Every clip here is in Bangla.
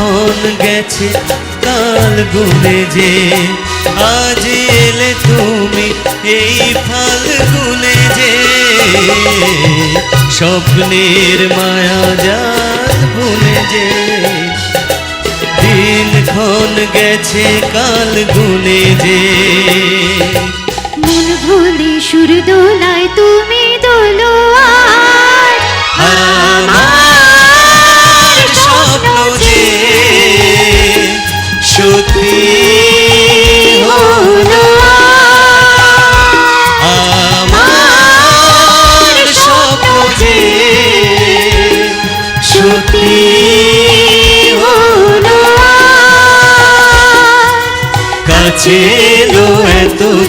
দিনক্ষণ গেছে কাল গুনে যে? আজ এলে তুমি এই ফাল্গুনে যে? স্বপ্নের মায়া জাল বুনে যে? দিনক্ষণ গেছে কাল গুনে যে? মন ভুলি সুর দোলায় তুমি দোলো।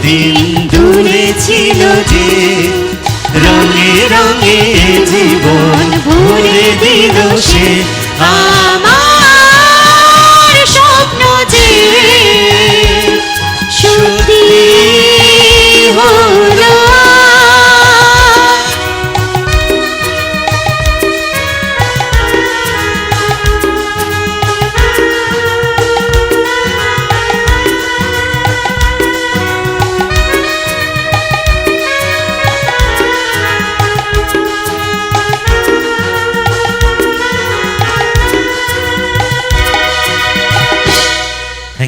এতদিন দূরে যে রঙে রঙে জীবন ভরে দিল সে। আমার